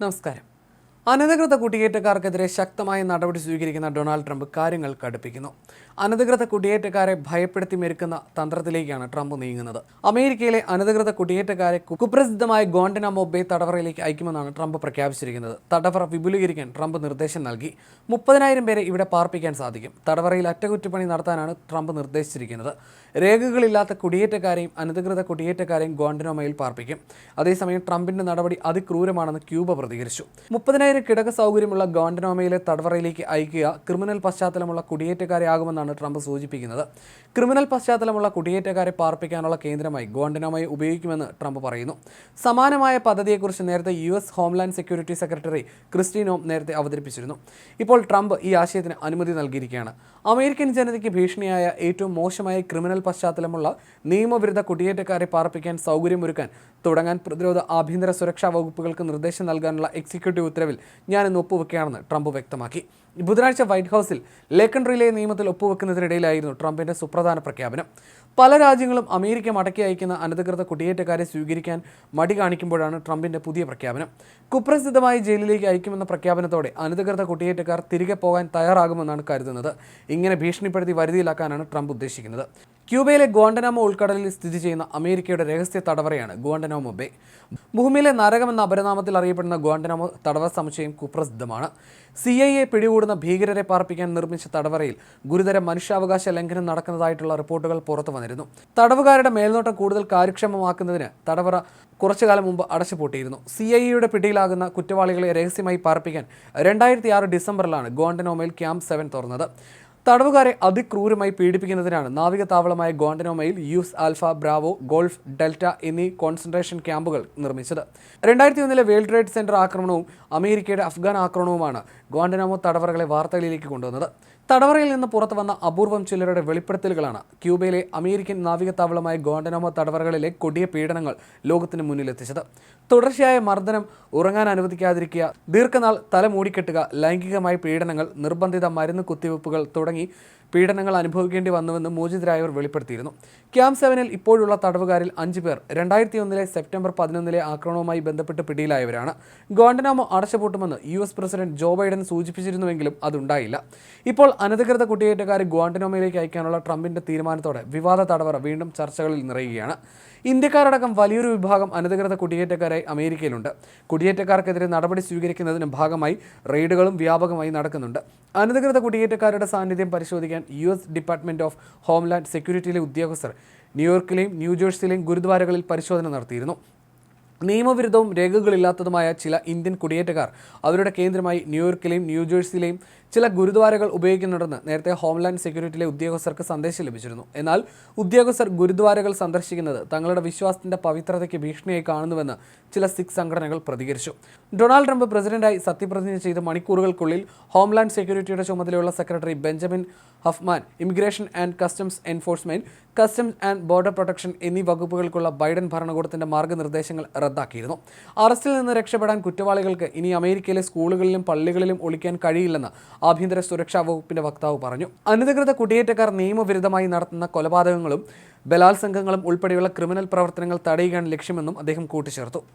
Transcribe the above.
നമസ്കാരം അനധികൃത കുടിയേറ്റക്കാർക്കെതിരെ ശക്തമായ നടപടി സ്വീകരിക്കുന്ന ഡൊണാൾഡ് ട്രംപ് കാര്യങ്ങൾ കടുപ്പിക്കുന്നു. അനധികൃത കുടിയേറ്റക്കാരെ ഭയപ്പെടുത്തി മെരുക്കുന്ന തന്ത്രത്തിലേക്കാണ് ട്രംപ് നീങ്ങുന്നത്. അമേരിക്കയിലെ അനധികൃത കുടിയേറ്റക്കാരെ കുപ്രസിദ്ധമായ ഗോണ്ടനാമോ ബേ തടവറയിലേക്ക് അയക്കുമെന്നാണ് ട്രംപ് പ്രഖ്യാപിച്ചിരിക്കുന്നത്. തടവറ വിപുലീകരിക്കാൻ ട്രംപ് നിർദ്ദേശം നൽകി. മുപ്പതിനായിരം പേരെ ഇവിടെ പാർപ്പിക്കാൻ സാധിക്കും. തടവറയിൽ അറ്റകുറ്റപ്പണി നടത്താനാണ് ട്രംപ് നിർദ്ദേശിച്ചിരിക്കുന്നത്. രേഖകളില്ലാത്ത കുടിയേറ്റക്കാരെയും അനധികൃത കുടിയേറ്റക്കാരെയും ഗോണ്ടനോമയിൽ പാർപ്പിക്കും. അതേസമയം ട്രംപിന്റെ നടപടി അതിക്രൂരമാണെന്ന് ക്യൂബ പ്രതികരിച്ചു. മുപ്പതിനായിരം കിടക സൗകര്യമുള്ള ഗോണ്ടനോമയിലെ തടവറയിലേക്ക് അയക്കുക ക്രിമിനൽ പശ്ചാത്തലമുള്ള കുടിയേറ്റക്കാരെ ആകുമെന്നാണ് ട്രംപ് സൂചിപ്പിക്കുന്നത്. ക്രിമിനൽ പശ്ചാത്തലമുള്ള കുടിയേറ്റക്കാരെ പാർപ്പിക്കാനുള്ള കേന്ദ്രമായി ഗോണ്ടനോമയെ ഉപയോഗിക്കുമെന്ന് ട്രംപ് പറയുന്നു. സമാനമായ പദ്ധതിയെക്കുറിച്ച് നേരത്തെ U S homeland security secretary Kristi Noem നേരത്തെ അവതരിപ്പിച്ചിരുന്നു. ഇപ്പോൾ ട്രംപ് ഈ ആശയത്തിന് അനുമതി നൽകിയിരിക്കുകയാണ്. അമേരിക്കൻ ജനതയ്ക്ക് ഭീഷണിയായ ഏറ്റവും മോശമായ ക്രിമിനൽ പശ്ചാത്തലമുള്ള നിയമവിരുദ്ധ കുടിയേറ്റക്കാരെ പാർപ്പിക്കാൻ സൗകര്യമൊരുക്കാൻ തുടങ്ങാൻ പ്രതിരോധ ആഭ്യന്തര സുരക്ഷാ വകുപ്പുകൾക്ക് നിർദ്ദേശം നൽകാനുള്ള എക്സിക്യൂട്ടീവ് ഉത്തരവിൽ ഞാൻ ഇന്ന് ഒപ്പുവെക്കുകയാണെന്ന് ട്രംപ് വ്യക്തമാക്കി. ബുധനാഴ്ച വൈറ്റ് ഹൗസിൽ ലേക്കൺ റിലേ നിയമത്തിൽ ഒപ്പുവെക്കുന്നതിനിടയിലായിരുന്നു ട്രംപിന്റെ സുപ്രധാന പ്രഖ്യാപനം. പല രാജ്യങ്ങളും അമേരിക്ക മടക്കി അയക്കുന്ന അനധികൃത കുടിയേറ്റക്കാരെ സ്വീകരിക്കാൻ മടി കാണിക്കുമ്പോഴാണ് ട്രംപിന്റെ പുതിയ പ്രഖ്യാപനം. കുപ്രസിദ്ധമായ ജയിലിലേക്ക് അയക്കുമെന്ന പ്രഖ്യാപനത്തോടെ അനധികൃത കുടിയേറ്റക്കാർ തിരികെ പോകാൻ തയ്യാറാകുമെന്നാണ് കരുതുന്നത്. ഇങ്ങനെ ഭീഷണിപ്പെടുത്തി വരുതിയിലാക്കാനാണ് ട്രംപ് ഉദ്ദേശിക്കുന്നത്. ക്യൂബയിലെ ഗോണ്ടനാമോ ഉൾക്കടലിൽ സ്ഥിതി ചെയ്യുന്ന അമേരിക്കയുടെ രഹസ്യ തടവറയാണ് ഗോണ്ടനാമോ ബേ. ഭൂമിയിലെ നരകമെന്ന അപരനാമത്തിൽ അറിയപ്പെടുന്ന ഗോണ്ടനാമോ തടവ സമുച്ചയം കുപ്രസിദ്ധമാണ്. സി ഐ എ പിടികൂടുന്ന ഭീകരരെ പാർപ്പിക്കാൻ നിർമ്മിച്ച തടവറയിൽ ഗുരുതര മനുഷ്യാവകാശ ലംഘനം നടക്കുന്നതായിട്ടുള്ള റിപ്പോർട്ടുകൾ പുറത്തു വന്നിരുന്നു. തടവുകാരുടെ മേൽനോട്ടം കൂടുതൽ കാര്യക്ഷമമാക്കുന്നതിന് തടവറ കുറച്ചു കാലം മുമ്പ് അടച്ചുപൂട്ടിയിരുന്നു. സി ഐ എയുടെ പിടിയിലാകുന്ന കുറ്റവാളികളെ രഹസ്യമായി പാർപ്പിക്കാൻ രണ്ടായിരത്തി ആറ് ഡിസംബറിലാണ് ഗോണ്ടനോമയിൽ ക്യാമ്പ് സെവൻ തുറന്നത്. തടവുകാരെ അതിക്രൂരമായി പീഡിപ്പിക്കുന്നതിനാണ് നാവിക താവളമായ ഗോണ്ടനോമയിൽ US alpha bravo golf delta എന്നീ കോൺസെൻട്രേഷൻ ക്യാമ്പുകൾ നിർമ്മിച്ചത്. രണ്ടായിരത്തി ഒന്നിലെ വേൾഡ് ട്രേഡ് സെന്റർ ആക്രമണവും അമേരിക്കയുടെ അഫ്ഗാൻ ആക്രമണവുമാണ് ഗോണ്ടനോമോ തടവറകളെ വാർത്തകളിലേക്ക് കൊണ്ടുവന്നത്. തടവറയിൽ നിന്ന് പുറത്തു വന്ന അപൂർവം ചിലരുടെ വെളിപ്പെടുത്തലുകളാണ്. ക്യൂബയിലെ അമേരിക്കൻ നാവികത്താവളമായ ഗോണ്ടനോമോ തടവറകളിലെ കൊടിയ പീഡനങ്ങൾ ലോകത്തിന് മുന്നിലെത്തിച്ചത്. തുടർച്ചയായ മർദ്ദനം ഉറങ്ങാൻ അനുവദിക്കാതിരിക്കുക ദീർഘനാൾ തല മൂടിക്കെട്ടുക ലൈംഗികമായ പീഡനങ്ങൾ നിർബന്ധിത മരുന്ന് കുത്തിവയ്പ്പുകൾ തുടങ്ങി പീഡനങ്ങൾ അനുഭവിക്കേണ്ടി വന്നുവെന്ന് മോചിതരായവർ വെളിപ്പെടുത്തിയിരുന്നു. ക്യാമ്പ് സെവനിൽ ഇപ്പോഴുള്ള തടവുകാരിൽ അഞ്ച് പേർ രണ്ടായിരത്തി ഒന്നിലെ സെപ്റ്റംബർ പതിനൊന്നിലെ ആക്രമണവുമായി ബന്ധപ്പെട്ട് പിടിയിലായവരാണ്. Guantanamo അടച്ചുപൂട്ടുമെന്ന് U S president Joe Biden സൂചിപ്പിച്ചിരുന്നുവെങ്കിലും അതുണ്ടായില്ല. ഇപ്പോൾ അനധികൃത കുട്ടിയേറ്റക്കാരെ ഗ്വാണ്ടനോമയിലേക്ക് അയക്കാനുള്ള ട്രംപിന്റെ തീരുമാനത്തോടെ വിവാദ തടവറ വീണ്ടും ചർച്ചകളിൽ നിറയുകയാണ്. ഇന്ത്യക്കാരടക്കം വലിയൊരു വിഭാഗം അനധികൃത കുടിയേറ്റക്കാരായി അമേരിക്കയിലുണ്ട്. കുടിയേറ്റക്കാർക്കെതിരെ നടപടി സ്വീകരിക്കുന്നതിന് ഭാഗമായി റെയ്ഡുകളും വ്യാപകമായി നടക്കുന്നുണ്ട്. അനധികൃത കുടിയേറ്റക്കാരുടെ സാന്നിധ്യം പരിശോധിക്കാൻ U S department of homeland സെക്യൂരിറ്റിയിലെ ഉദ്യോഗസ്ഥർ ന്യൂയോർക്കിലെയും ന്യൂജേഴ്സിയിലെയും ഗുരുദ്വാരകളിൽ പരിശോധന നടത്തിയിരുന്നു. നിയമവിരുദ്ധവും രേഖകളില്ലാത്തതുമായ ചില ഇന്ത്യൻ കുടിയേറ്റക്കാർ അവരുടെ കേന്ദ്രമായി ന്യൂയോർക്കിലെയും ന്യൂജേഴ്സിയിലെയും ചില ഗുരുദ്വാരകൾ ഉപയോഗിക്കുന്നുണ്ടെന്ന് നേരത്തെ ഹോംലാൻഡ് സെക്യൂരിറ്റിയിലെ ഉദ്യോഗസ്ഥർക്ക് സന്ദേശം ലഭിച്ചിരുന്നു. എന്നാൽ ഉദ്യോഗസ്ഥർ ഗുരുദ്വാരകൾ സന്ദർശിക്കുന്നത് തങ്ങളുടെ വിശ്വാസത്തിന്റെ പവിത്രതയ്ക്ക് ഭീഷണിയായി കാണുന്നുവെന്ന് ചില സിഖ് സംഘടനകൾ പ്രതികരിച്ചു. ഡൊണാൾഡ് ട്രംപ് പ്രസിഡന്റായി സത്യപ്രതിജ്ഞ ചെയ്ത മണിക്കൂറുകൾക്കുള്ളിൽ ഹോംലാൻഡ് സെക്യൂരിറ്റിയുടെ ചുമതലയുള്ള secretary Benjamin Huffman immigration and customs enforcement customs and border protection എന്നീ വകുപ്പുകൾക്കുള്ള ബൈഡൻ ഭരണകൂടത്തിന്റെ മാർഗനിർദ്ദേശങ്ങൾ റദ്ദാക്കിയിരുന്നു. അറസ്റ്റിൽ നിന്ന് രക്ഷപ്പെടാൻ കുറ്റവാളികൾക്ക് ഇനി അമേരിക്കയിലെ സ്കൂളുകളിലും പള്ളികളിലും ഒളിക്കാൻ കഴിയില്ലെന്ന് ആഭ്യന്തര സുരക്ഷാ വകുപ്പിന്റെ വക്താവ് പറഞ്ഞു. അനധികൃത കുടിയേറ്റക്കാർ നിയമവിരുദ്ധമായി നടത്തുന്ന കൊലപാതകങ്ങളും ബലാത്സംഗങ്ങളും ഉൾപ്പെടെയുള്ള ക്രിമിനൽ പ്രവർത്തനങ്ങൾ തടയുകയാണ് ലക്ഷ്യമെന്നും അദ്ദേഹം കൂട്ടിച്ചേർത്തു.